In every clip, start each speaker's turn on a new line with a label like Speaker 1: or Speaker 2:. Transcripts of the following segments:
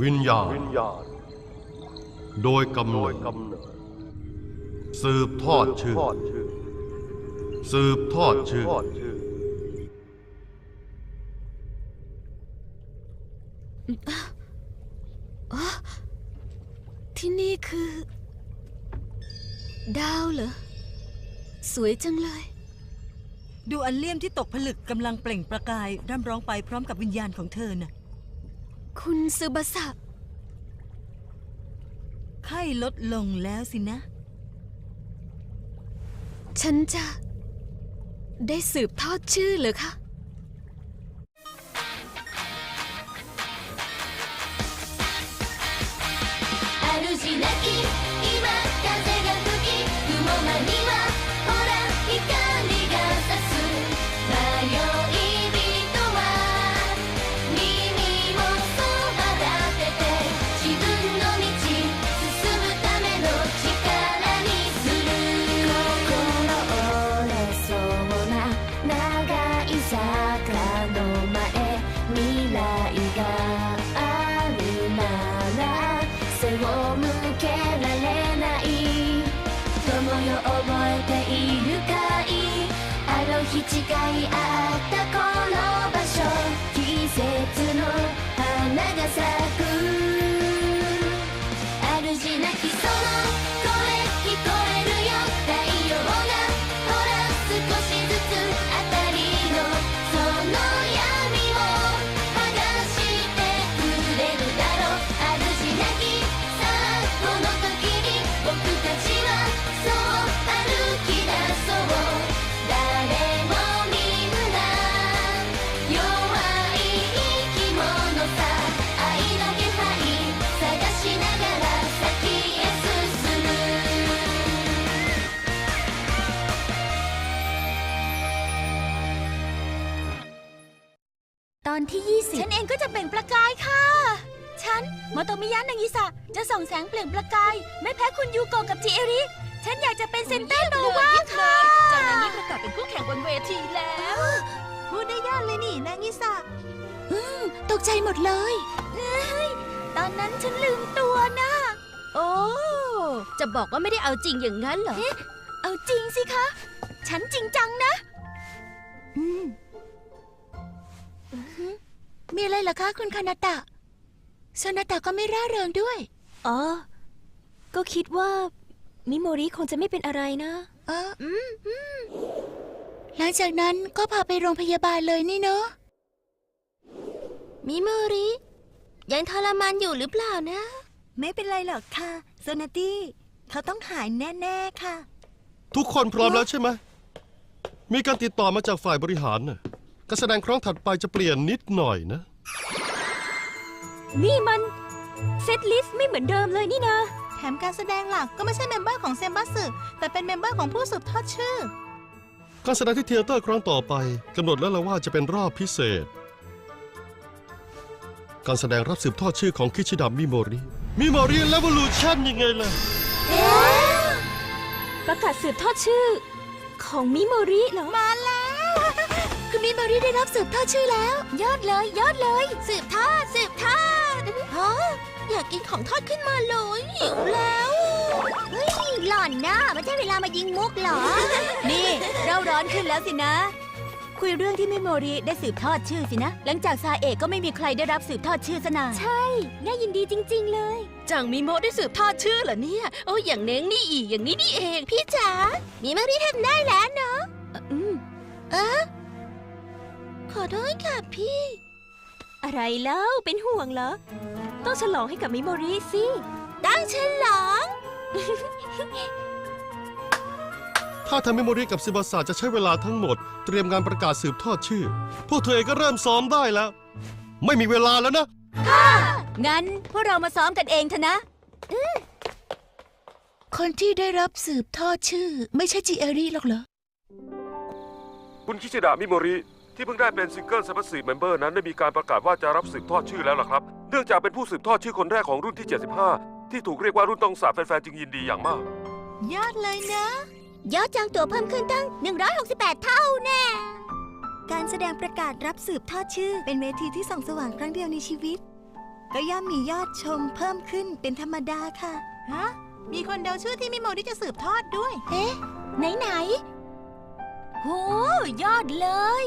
Speaker 1: วิญญาณ
Speaker 2: วิญญาณ
Speaker 1: โดยกำ
Speaker 2: โด
Speaker 1: เนิ
Speaker 2: ย
Speaker 1: ด
Speaker 2: กำเนิด
Speaker 1: สืบทอดชื่อ
Speaker 2: ทอดชื่อ
Speaker 1: สืบทอดชื่อ
Speaker 2: ทอดชื่อ
Speaker 3: ที่นี่คือ ดาวเหรอ สวยจังเลย
Speaker 4: ดูอันเลี่ยมที่ตกผลึกกำลังเปล่งประกาย ร่ำร้องไปพร้อมกับวิญญาณของเธอน่ะ
Speaker 3: คุณซึบาสะ
Speaker 4: ไข้ลดลงแล้วสินะ
Speaker 3: ฉันจะ ได้สืบทอดชื่อเหรอคะ
Speaker 5: 主なき 人違いあった頃
Speaker 3: ตอนที่20ฉันเองก็จะเปล่งประกายค่ะ ฉันโมโตมิยะนางิสะจะส่องแสงเปล่งประกาย ไม่แพ้คุณยูโกะกับจิเอริ ฉันอยากจะเป็นเซนเตอร์โนวาค่ะ
Speaker 6: จานานี้ประกาศเป็นคู่แข่งบนเวทีแล้ว
Speaker 4: พูดได้ยากเลยนี่นางิสะ
Speaker 3: ตกใจหมดเลย ตอนนั้นฉันลืมตัวนะ
Speaker 6: โอ้ จะบอกว่าไม่ได้เอาจริงอย่างนั้นเหรอ
Speaker 3: เอาจริงสิคะ ฉันจริงจังนะ อืม มีอะไรเหรอคะคุณคานาตะโซนาตะก็ไม่ร่าเริงด้วย
Speaker 6: อ๋อ ก็คิดว่า มิโมริคงจะไม่เป็นอะไรนะ
Speaker 3: เอออืมอืมหลังจากนั้นก็พาไปโรงพยาบาลเลยนี่เนาะ
Speaker 5: มิโมริ ยังทรมานอยู่หรือเปล่านะ
Speaker 4: ไม่เป็นไรหรอกค่ะโซนาตี้เขาต้องหายแน่ๆค่ะ
Speaker 1: ทุกคนพร้อมแล้วใช่ไหม มีการติดต่อมาจากฝ่ายบริหารน่ะ การแสดงครั้งถัดไปจะเปลี่ยนนิดหน่อยนะ
Speaker 6: นี่มันเซตลิสต์ไม่เหมือนเดิมเลยนี่นะ
Speaker 4: แถมการแสดงหลักก็ไม่ใช่เมมเบอร์ของเซมบัสสึแต่เป็นเมมเบอร์ของผู้สืบทอดชื่อ
Speaker 1: การแสดงที่เทยเตอร์ครั้งต่อไปกำหนดแล้วละว่าจะเป็นรอบพิเศษ การแสดงรับสืบทอดชื่อของคิชิดะมิโมริ มิโมริเลวลูชั่นยังไงล่ะ
Speaker 6: ประกาศสืบทอดชื่อ ของมิโมริเหรอ
Speaker 3: มาแล้ว คุณมิโมริได้รับสืบทอดชื่อแล้ว ยอดเลย ยอดเลย
Speaker 5: สืบทอดสืบทอดฮะอยากกินของทอดขึ้นมาเลยหิวแล้วเฮ้ยหล่อนนะไม่ใช่เวลามายิงมุกเหรอ
Speaker 6: นี่เราร้อนขึ้นแล้วสินะ คุยเรื่องที่มิโมริได้สืบทอดชื่อสินะ หลังจากซาเอะก็ไม่มีใครได้รับสืบทอดชื่อซะนาน
Speaker 3: ใช่ น่ายินดีจริง ๆ เลย
Speaker 6: จังมิโมได้สืบทอดชื่อเหรอเนี่ย โอ้ยอย่างเน้งนี่อีอย่างนี้นี่เอง
Speaker 5: พี่จ๋ามีมารีทำได้แล้วเนาะ
Speaker 6: อืม
Speaker 5: เออ ขอโทษค่ะพี่
Speaker 6: อะไรแล้วเป็นห่วงเหรอ ต้องฉลองให้กับมิโมริสิ
Speaker 5: ตั้งฉลอง
Speaker 1: ถ้าทำมิโมริกับซิบาสะจะใช้เวลาทั้งหมด เตรียมงานประกาศสืบทอดชื่อ พวกเธอเองก็เริ่มซ้อมได้แล้ว ไม่มีเวลาแล้วนะ
Speaker 6: งั้น พวกเรามาซ้อมกันเองเถอะนะ
Speaker 3: คนที่ได้รับสืบทอดชื่อ ไม่ใช่จิเอริหรอกเหรอ
Speaker 2: คุณคิชิดะมิโมริ ที่เพิ่งได้เป็นซิงเกิลซัมเปอร์ซีเมมเบอร์นั้นได้มีการประกาศว่าจะรับสืบทอดชื่อแล้วล่ะครับ เนื่องจากเป็นผู้สืบทอดชื่อคนแรกของรุ่นที่ 75 ที่ถูกเรียกว่ารุ่นต้องสาบแฟนๆจึงยินดีอย่างมาก
Speaker 4: ยอดเลยนะ
Speaker 5: ยอดจองตั๋วเพิ่มขึ้นตั้ง 168 เท่าแน่
Speaker 7: การแสดงประกาศรับสืบทอดชื่อ เป็นเวทีที่ส่องสว่างครั้งเดียวในชีวิต ก็ย่อมมียอดชมเพิ่มขึ้นเป็นธรรมดาค่ะ
Speaker 8: ฮะ มีคนเดาชื่อที่มิโมริจะสืบทอดด้วย
Speaker 3: เอ๊ะ ไหนไหนๆโหยอดเลย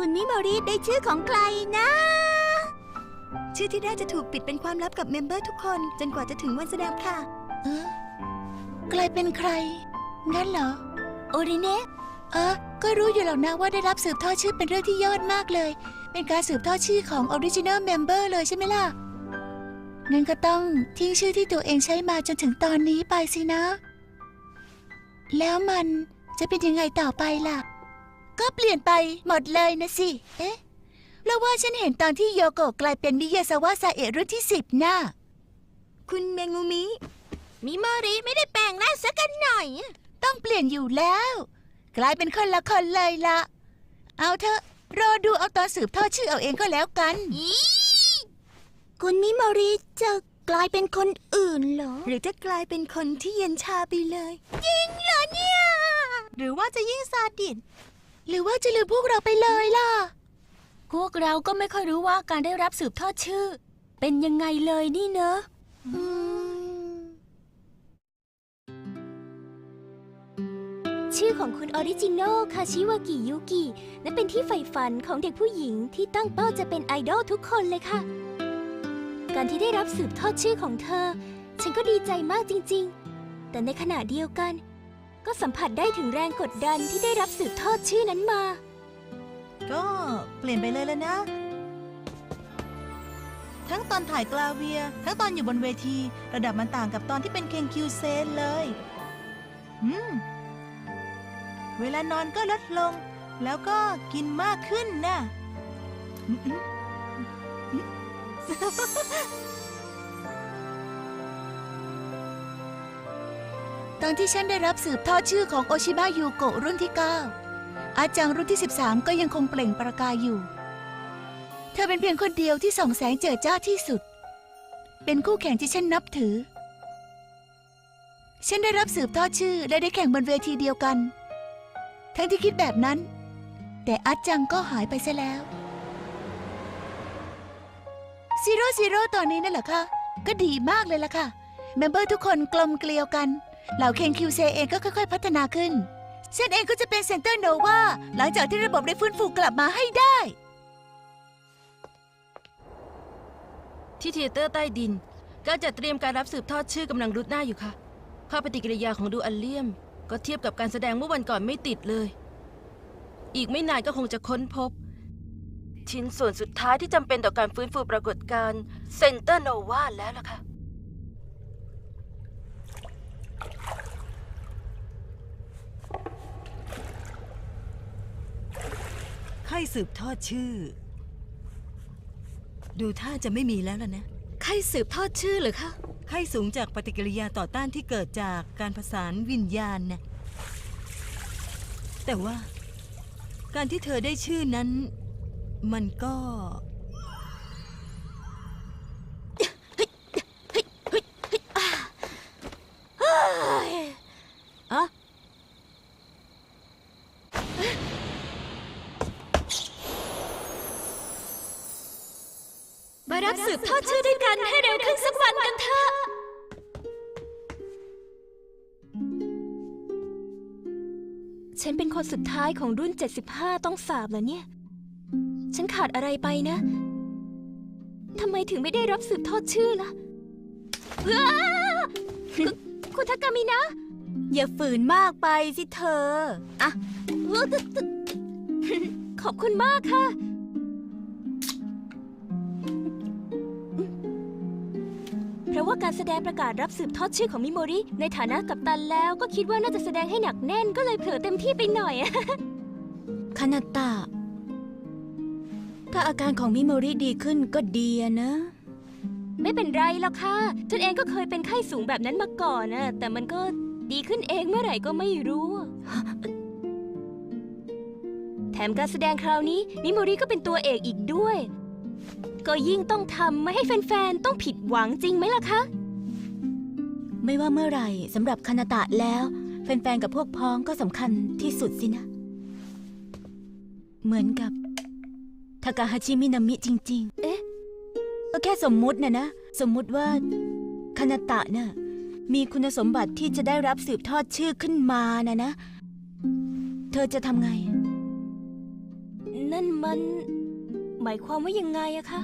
Speaker 7: คุณมิโมริได้ชื่อของใครนะ ชื่อที่ได้จะถูกปิดเป็นความลับกับเมมเบอร์ทุกคน จนกว่าจะถึงวันแสดงค่ะ
Speaker 3: เออกลายเป็นใคร งั้นเหรอ โอริเนะเออ ก็รู้อยู่หรอกนะว่าได้รับสืบทอดชื่อเป็นเรื่องที่ยอดมากเลย เป็นการสืบทอดชื่อของออริจินัลเมมเบอร์เลยใช่ไหมล่ะ งั้นก็ต้องทิ้งชื่อที่ตัวเองใช้มาจนถึงตอนนี้ไปสินะ แล้วมันจะเป็นยังไงต่อไปล่ะ ก็เปลี่ยนไปหมดเลยนะสิ เอ๊ะแล้วว่าฉันเห็นตอนที่โยโกะกลายเป็นมิยาซาวะซาเอะรุ่นที่สิบน่ะ
Speaker 7: คุณเมงูมิ
Speaker 8: มิโมริไม่ได้แปลงร่างสักกันหน่อย
Speaker 3: ต้องเปลี่ยนอยู่แล้ว กลายเป็นคนละคนเลยละเอาเถอะรอดูเอาตอนสืบทอดชื่อเอาเองก็แล้วกัน
Speaker 7: คุณมิโมริจะกลายเป็นคนอื่นเหรอ หรือจะกลายเป็นคนที่เย็นชาไปเลย
Speaker 8: หรือว่าจะยิ่งซาดิส
Speaker 3: หรือว่าจะลืมพวกเราไปเลยล่ะ
Speaker 6: พวกเราก็ไม่ค่อยรู้ว่าการได้รับสืบทอดชื่อ เป็นยังไงเลยนี่เนอะ
Speaker 3: อืม
Speaker 9: ชื่อของคุณออริจิโนคาชิวากิยุกิและเป็นที่ใฝ่ฝันของเด็กผู้หญิงที่ตั้งเป้าจะเป็นไอดอลทุกคนเลยค่ะ การที่ได้รับสืบทอดชื่อของเธอ ฉันก็ดีใจมากจริง ๆ แต่ในขณะเดียวกัน ก็สัมผัสได้ถึงแรงกดดันที่ได้รับสืบทอดชื่อนั้นมา
Speaker 8: ก็เปลี่ยนไปเลยแล้วนะ ทั้งตอนถ่ายกลาเวีย ทั้งตอนอยู่บนเวที ระดับมันต่างกับตอนที่เป็นเคนคิวเซนเลยอืมเวลานอนก็ลดลง แล้วก็กินมากขึ้นนะ
Speaker 3: ตอนที่ฉันได้รับสืบทอดชื่อของโอชิบะยูโกะรุ่นที่ 9 อาจังรุ่นที่ 13 ก็ยังคงเปล่งประกายอยู่ เธอเป็นเพียงคนเดียวที่ส่องแสงเจิดจ้าที่สุด เป็นคู่แข่งที่ฉันนับถือ ฉันได้รับสืบทอดชื่อและได้แข่งบนเวทีเดียวกัน ทั้งที่คิดแบบนั้น แต่อาจังก็หายไปซะแล้วซีโร่ซีโร่ตอนนี้นั่นเหรอคะ ก็ดีมากเลยล่ะค่ะ เมมเบอร์ทุกคนกลมเกลียวกัน เหล่าเคนคิวเซเองก็ค่อยๆ พัฒนาขึ้นเส้นเองก็จะเป็นเซนเตอร์โนวาหลังจากที่ระบบได้ฟื้นฟูกลับมาให้ได้
Speaker 10: ที่เทเตอร์ใต้ดินการจัดเตรียมการรับสืบทอดชื่อกำลังรุดหน้าอยู่ค่ะภาพปฏิกิริยาของดูอัลเลียม ก็เทียบกับการแสดงเมื่อวันก่อนไม่ติดเลย อีกไม่นานก็คงจะค้นพบ ชิ้นส่วนสุดท้ายที่จำเป็นต่อการฟื้นฟูปรากฏการณ์เซนเตอร์โนวาแล้วล่ะค่ะ
Speaker 4: ไข้สืบทอดชื่อ ดูท่าจะไม่มีแล้วล่ะนะ
Speaker 6: ใครสืบทอดชื่อเหรือคะ
Speaker 4: ไข้สูงจากปฏิกิริยาต่อต้านที่เกิดจากการผสานวิญญาณนะแต่ว่า การที่เธอได้ชื่อนั้น มันก็
Speaker 6: มารับ สืบทอดชื่อด้วยกันให้เร็วขึ้นสักวันกันเถอะ ฉันเป็นคนสุดท้ายของรุ่น 75 ต้องสาบเหรอเนี่ย ฉันขาดอะไรไปนะ ทำไมถึงไม่ได้รับสืบทอดชื่อล่ะอ้าคุณคุณทากามินะ
Speaker 9: อย่าฝืนมากไปสิเธอ
Speaker 6: อะ ขอบคุณมากค่ะ ราะว่าการแสดงประกาศรับสืบทอดชื่อของมิโมริ ในฐานะกัปตันแล้วก็คิดว่าน่าจะแสดงให้หนักแน่นก็เลยเผลอเต็มที่ไปหน่อย
Speaker 9: คานาตะ ถ้าอาการของมิโมริดีขึ้นก็ดีอะนะ
Speaker 6: ไม่เป็นไรหรอกค่ะฉันเองก็เคยเป็นไข้สูงแบบนั้นมาก่อนนะแต่มันก็ดีขึ้นเองเมื่อไหร่ก็ไม่รู้ แถมการแสดงคราวนี้มิโมริก็เป็นตัวเอกอีกด้วย ก็ยิ่งต้องทำไม่ให้แฟนๆ ต้องผิดหวังจริงไหมล่ะคะ
Speaker 9: ไม่ว่าเมื่อไหร่สำหรับคานาตะแล้ว แฟนๆ กับพวกพ้องก็สำคัญที่สุดสินะ เหมือนกับทากาฮาชิมินามิจริง ๆ เอ๊ะ ก็แค่สมมุตินะนะ สมมุติว่าคานาตะน่ะมีคุณสมบัติที่จะได้รับสืบทอดชื่อขึ้นมานะนะ เธอจะทำไง
Speaker 11: นั่นมัน หมายความว่ายังไงอะคะ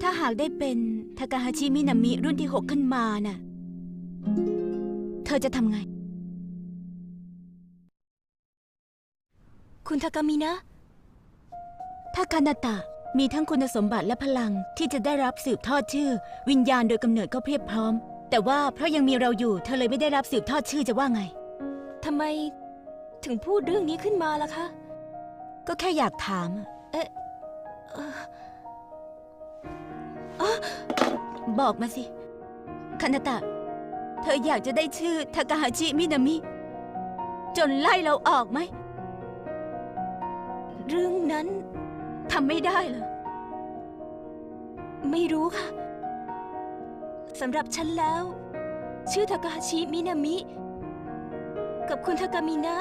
Speaker 9: ถ้าหากได้เป็นทากาฮาชิมินามิรุ่นที่หกขึ้นมาน่ะ เธอจะทำไง
Speaker 11: คุณทากามินะ
Speaker 9: ถ้าคานาตะมีทั้งคุณสมบัติและพลังที่จะได้รับสืบทอดชื่อ วิญญาณโดยกำเนิดก็เพียบพร้อม แต่ว่าเพราะยังมีเราอยู่ เธอเลยไม่ได้รับสืบทอดชื่อจะว่าไง
Speaker 11: ทำไมถึงพูดเรื่องนี้ขึ้นมาล่ะคะ
Speaker 9: ก็แค่อยากถามอะเอ๊ะเอ่ออ๊ะ บอกมาสิ คานาตะ เธออยากจะได้ชื่อทากาฮาชิมินามิ จนไล่เราออกไหม
Speaker 11: เรื่องนั้น
Speaker 9: ทำไม่ได้เหรอ
Speaker 11: ไม่รู้ค่ะ สำหรับฉันแล้ว ชื่อทากาฮาชิมินามิ กับคุณทากามินะ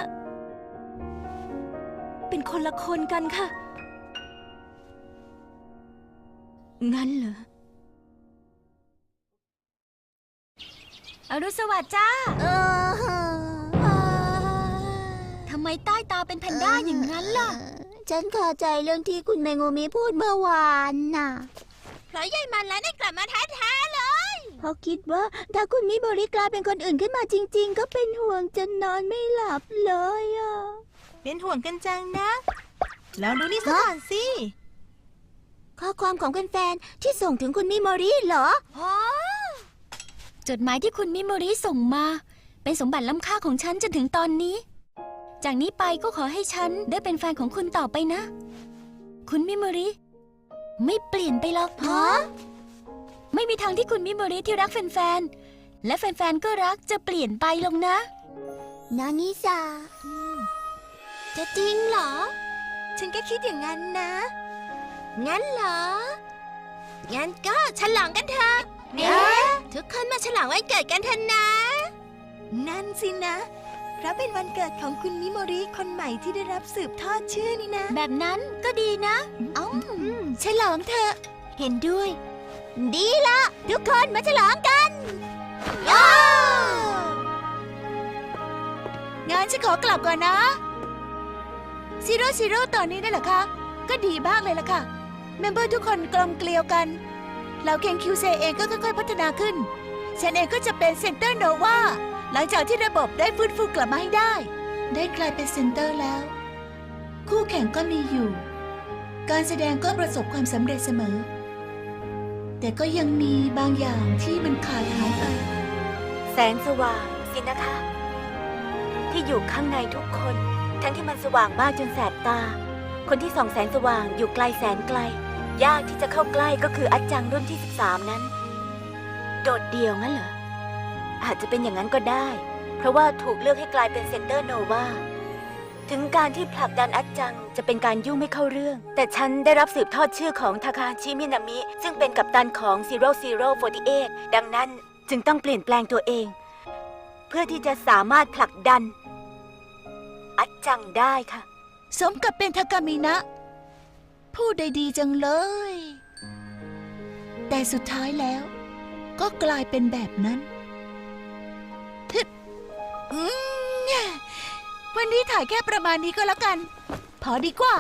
Speaker 11: เป็นคนละคนกันค่ะ
Speaker 9: งั้นเหรอ
Speaker 11: อรุณสวัสดิ์จ้า
Speaker 7: เออ
Speaker 11: ทำไมใต้ตาเป็นแพนด้าอย่างนั้นล่ะ
Speaker 7: ฉันเข้าใจเรื่องที่คุณเมงูมิพูดเมื่อวานน่ะ
Speaker 3: เพราะยายมันแล้วได้กลับมาแท้ๆเลย
Speaker 7: เพราะคิดว่าถ้าคุณมิโมริกลายเป็นคนอื่นขึ้นมาจริง ๆ ก็เป็นห่วงจนนอนไม่หลับเลยอะ
Speaker 9: เป็นห่วงกันจังนะ แล้วดูนี่ซะก่อนสิ
Speaker 7: ข้อความของแฟนๆที่ส่งถึงคุณมิโมริเหรอ
Speaker 11: จดหมายที่คุณมิโมริส่งมา เป็นสมบัติล้ำค่าของฉันจนถึงตอนนี้ จากนี้ไปก็ขอให้ฉันได้เป็นแฟนของคุณต่อไปนะ คุณมิโมริ ไม่เปลี่ยนไปหรอก
Speaker 7: ฮะ
Speaker 11: ไม่มีทางที่คุณมิโมริที่รักแฟนๆ และแฟนๆ ก็รักจะเปลี่ยนไปลงนะ
Speaker 7: นานิซาจะจริงเหรอ
Speaker 3: ฉันก็คิดอย่างนั้นนะ งั้นเหรอ งั้นก็ฉลองกันเถอะ
Speaker 7: เอ๊ะ
Speaker 3: ทุกคนมาฉลองวันเกิดกันเถอะนะ
Speaker 7: นั่นสินะเพราะเป็นวันเกิดของคุณมิโมริคนใหม่ที่ได้รับสืบทอดชื่อนี่นะ
Speaker 11: แบบนั้นก็ดีนะ
Speaker 7: เอ้าฉลองเถอะเห็นด้วย ดีละทุกคนมาฉลองกันย้า
Speaker 3: งั้นฉันขอกลับก่อนนะซีโร่ซีโร่ตอนนี้นั่นเหรอคะ ก็ดีมากเลยล่ะค่ะ เมมเบอร์ทุกคนกลมเกลียวกัน เราเคนคิวเซเองก็ค่อยๆพัฒนาขึ้น ฉันเองก็จะเป็นเซนเตอร์โนวาหลังจากที่ระบบได้ฟื้นฟูกลับมาให้ได้ ได้กลายเป็นเซนเตอร์แล้ว คู่แข่งก็มีอยู่ การแสดงก็ประสบความสำเร็จเสมอ แต่ก็ยังมีบางอย่างที่มันขาดหายไป
Speaker 9: แสงสว่างสินะคะ ที่อยู่ข้างในทุกคน ทั้งที่มันสว่างมากจนแสบตา คนที่ส่องแสงสว่างอยู่ไกลแสนไกล ยากที่จะเข้าใกล้ก็คืออาจังรุ่นที่ 13 นั้น โดดเดี่ยวงั้นเหรอ อาจจะเป็นอย่างนั้นก็ได้ เพราะว่าถูกเลือกให้กลายเป็นเซนเตอร์โนวาถึงการที่ผลักดันอาจังจะเป็นการยุ่งไม่เข้าเรื่อง แต่ฉันได้รับสืบทอดชื่อของทาคาชิมินามิ ซึ่งเป็นกัปตันของ0048 ดังนั้นจึงต้องเปลี่ยนแปลงตัวเอง เพื่อที่จะสามารถผลักดัน อัจจังได้ค่ะ
Speaker 3: สมกับเป็นทากามินะ พูดได้ดีจังเลย แต่สุดท้ายแล้ว ก็กลายเป็นแบบนั้นทึบวันนี้ถ่ายแค่ประมาณนี้ก็แล้วกัน พอดีกว่า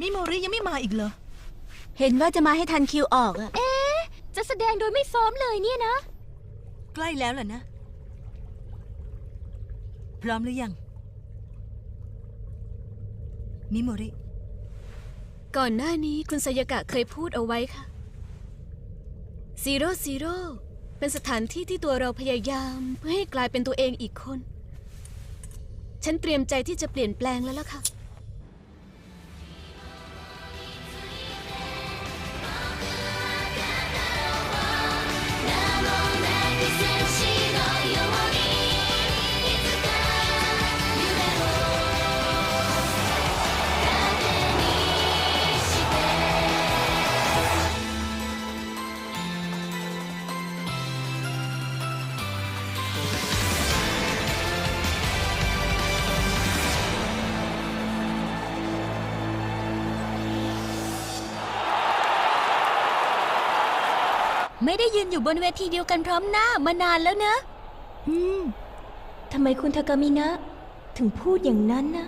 Speaker 9: มิโมริยังไม่มาอีกเหรอ เห็นว่าจะมาให้ทันคิวออกอะ
Speaker 11: จะแสดงโดยไม่ซ้อมเลยเนี่ยนะ
Speaker 4: ใกล้แล้วล่ะนะ พร้อมหรือยัง มิโมริ
Speaker 10: ก่อนหน้านี้คุณสยากะเคยพูดเอาไว้ค่ะซีโร่ซีโร่เป็นสถานที่ที่ตัวเราพยายามเพื่อให้กลายเป็นตัวเองอีกคน ฉันเตรียมใจที่จะเปลี่ยนแปลงแล้วล่ะค่ะ
Speaker 11: ไม่ได้ยืนอยู่บนเวทีเดียวกันพร้อมหน้ามานานแล้วนะ
Speaker 6: อืม ทำไมคุณทากามินะ ถึงพูดอย่างนั้นนะ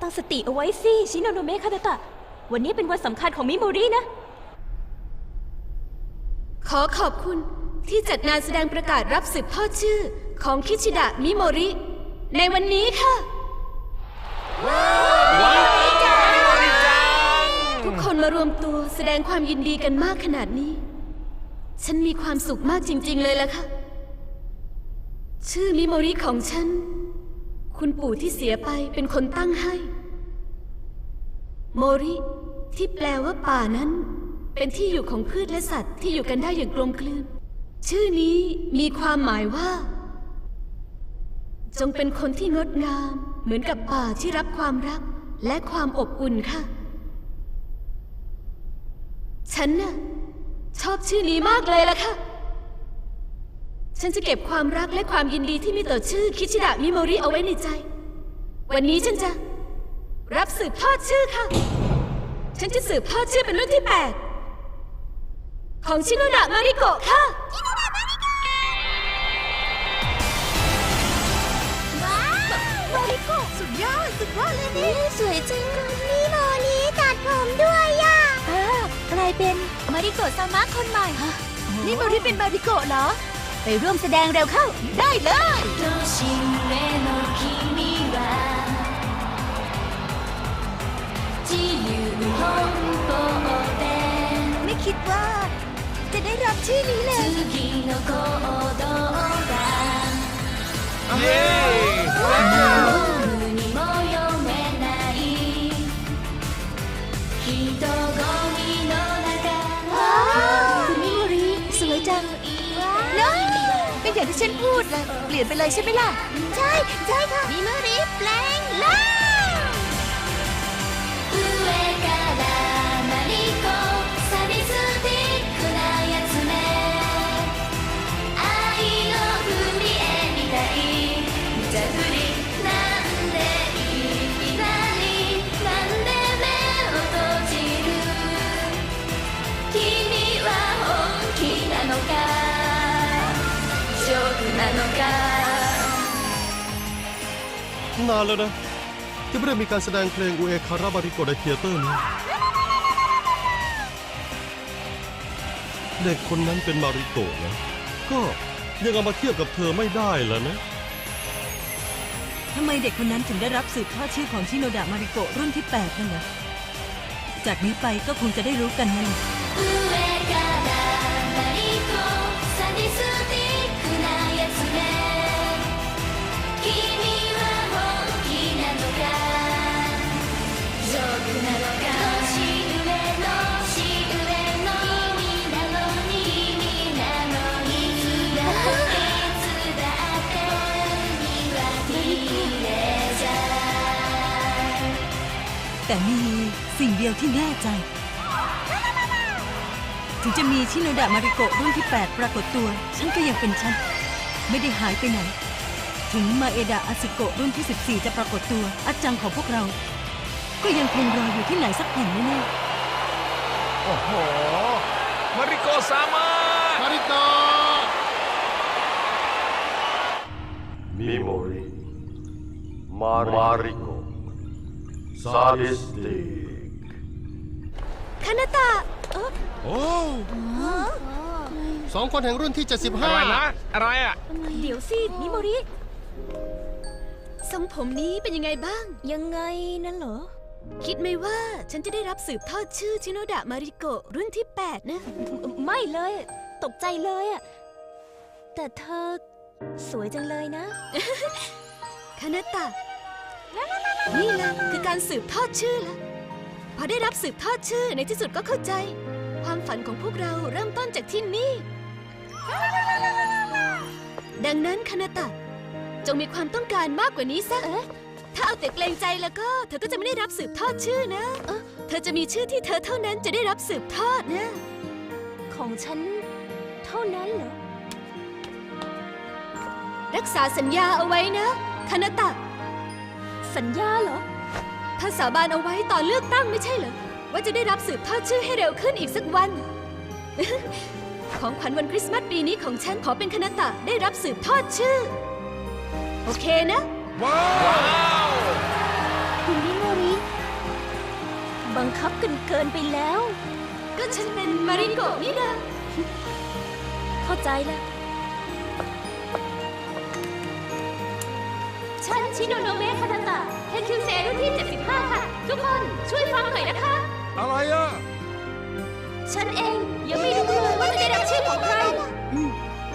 Speaker 6: ตั้งสติเอาไว้สิ ชิโนโนเมะคาตะตะ วันนี้เป็นวันสำคัญของมิโมรินะ
Speaker 12: ขอขอบคุณที่จัดงานแสดงประกาศรับสืบทอดชื่อของคิชิดะมิโมริ ในวันนี้ค่ะ ทุกคนมาร วมตัวแสดงความยินดีกันมากขนาดนี้ ฉันมีความสุขมากจริง ๆ เลยล่ะค่ะ ชื่อมิโมริของฉัน คุณปู่ที่เสียไปเป็นคนตั้งให้ โมริที่แปลว่าป่านั้น เป็นที่อยู่ของพืชและสัตว์ที่อยู่กันได้อย่างกลมกลืน ชื่อนี้มีความหมายว่า จงเป็นคนที่งดงาม เหมือนกับป่าที่รับความรักและความอบอุ่นค่ะ ฉันน่ะชอบชื่อนี้มากเลยล่ะค่ะ ฉันจะเก็บความรักและความยินดีที่มีต่อชื่อคิชิดะมิโมริเอาไว้ในใจ วันนี้ฉันจะ รับสืบทอดชื่อค่ะ ฉันจะสืบทอดชื่อเป็นรุ่นที่8ของชิโนดะมาริโกะค่ะ
Speaker 7: สุดยอดสุดยอดเลยนี่สวยจังนี่โมายเป็นมาริโกะซามะคนใหม่ฮะนี่มาริเป็นมาริโกะเหรอ ไปร่วมแสดงเร็วเข้า ได้เลยไม่คิดว่า จะได้รับชื่อนี้เลย
Speaker 1: เย้
Speaker 7: ว้าว อย่างที่ฉันพูดเลย เปลี่ยนไปเลยใช่ไหมล่ะ ใช่ ใช่ค่ะมิโมริแปลงล่าง
Speaker 1: นานแล้วนะที่ไม่ได้มีการแสดงเพลงอูเอคาราบาริโกในเทเตอร์นี้เด็กคนนั้นเป็นมาริโกะนะก็ยังเอามาเทียบกับเธอไม่ได้แล้วนะ
Speaker 4: ทำไมเด็กคนนั้นถึงได้รับสืบทอดชื่อของชิโนดะมาริโกะรุ่นที่8นั่นเหรอจากนี้ไปก็คงจะได้รู้กันนั่นแหละ แต่มีสิ่งเดียวที่แน่ใจ ถึงจะมีชิโนดะมาริโกะรุ่นที่ 8 ปรากฏตัว ฉันก็ยังเป็นฉัน ไม่ได้หายไปไหน ถึงมาเอดะอาสึโกะรุ่นที่ 14 จะปรากฏตัวอาจังของพวกเรา ก็ยังคงรออยู่ที่ไหนสักแห่งแน่ๆ
Speaker 13: โอ้โห มาริโกซามา
Speaker 1: มาริโกะ
Speaker 14: มิโมริมาริโก ซาดิสติก
Speaker 12: คานาตะ
Speaker 1: โอ้สองคนแห่งรุ่นที่
Speaker 13: อะไรนะ
Speaker 1: 75
Speaker 13: อะไรอะ
Speaker 6: เดี๋ยวสิมิโมริ
Speaker 12: ทรงผมนี้เป็นยังไงบ้าง
Speaker 6: ยังไงนั่นเหรอ
Speaker 12: คิดไหมว่าฉันจะได้รับสืบทอดชื่อชิโนดะมาริโกะรุ่นที่ 8 นะ
Speaker 6: ไม่เลย ตกใจเลยอะแต่เธอสวยจังเลยนะ
Speaker 12: คานาตะ นี่แหละคือการสืบทอดชื่อละพอได้รับสืบทอดชื่อในที่สุดก็เข้าใจ ความฝันของพวกเราเริ่มต้นจากที่นี่ ดังนั้นคานาตะจงมีความต้องการมากกว่านี้ซะถ้าเอาแต่เกรงใจแล้วก็ เธอก็จะไม่ได้รับสืบทอดชื่อนะเธอจะมีชื่อที่เธอเท่านั้นจะได้รับสืบทอดนะ
Speaker 6: ของฉันเท่านั้นเหรอ
Speaker 12: รักษาสัญญาเอาไว้นะคานาตะ
Speaker 6: สัญญาเหรอ
Speaker 12: ถ้าสาบานเอาไว้ตอนเลือกตั้งไม่ใช่เหรอ
Speaker 11: ว่าจะได้รับสืบทอดชื่อให้เร็วขึ้นอีกสักวัน ของขวัญวันคริสต์มาสปีนี้ของฉันขอเป็นคณะตะได้รับสืบทอดชื่อ โอเคนะ
Speaker 13: ว้าว
Speaker 6: คุณมิโมริ บังคับกันเกินไปแล้ว
Speaker 11: ก็ฉันเป็นมาริโกะนี่นะ
Speaker 6: เข้าใจแล้ว ชิโนโนเมะคาตาตะเทคิวเซรุ่นที่ 75 ค่ะ ทุกคนช่วยฟังหน่อยนะคะ
Speaker 13: อะไรอะ
Speaker 6: ฉันเองยังไม่รู้เลยว่าจะได้รับชื่อของใครอืม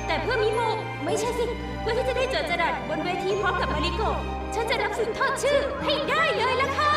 Speaker 6: แต่เพื่อมิโมะไม่ใช่สิ เพื่อที่จะได้เจอจรัสบนเวทีพร้อมกับมาริโกะฉันจะรับสืบทอดชื่อให้ได้เลยละค่ะ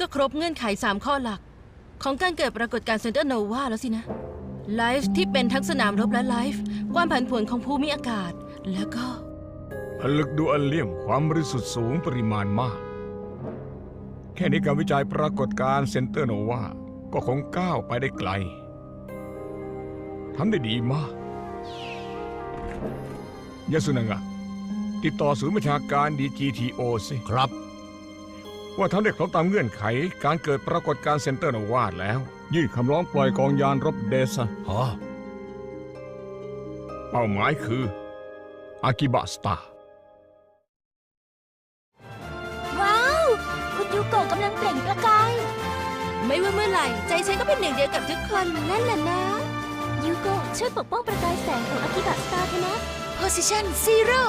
Speaker 10: ก็ครบเงื่อนไข 3 ข้อหลัก ของการเกิดปรากฏการณ์เซนเตอร์โนวาแล้วสินะไลฟ์ที่เป็นทั้งสนามรบและไลฟ์ความผันผวนของภูมิอากาศ แล้วก็
Speaker 13: ผลึกดูอัลเลียมความบริสุทธิ์สูงปริมาณมาก แค่นี้การวิจัยปรากฏการณ์เซนเตอร์โนวาก็คงก้าวไปได้ไกลทำได้ดีมากยาสุนังะติดต่อศูนย์บัญชาการ DGTO สิ
Speaker 1: ครับ
Speaker 13: ว่าทำได้ครบตามเงื่อนไข การเกิดปรากฏการณ์เซนเตอร์โนวาแล้ว ยื่นคำร้องปล่อยกองยานรบเดซะ
Speaker 1: ฮะ
Speaker 13: เป้าหมายคืออากิบะสตาร์
Speaker 6: ว้าวคุณยูโกะกำลังเปล่งประกาย
Speaker 10: ไม่ว่าเมื่อไหร่ ใจฉันก็เป็นหนึ่งเดียวกับทุกคนนั่นแหละนะ
Speaker 6: ยูโกะช่วยปกป้องประกายแสงของอากิบะสตาร์เถอะนะ
Speaker 3: position zero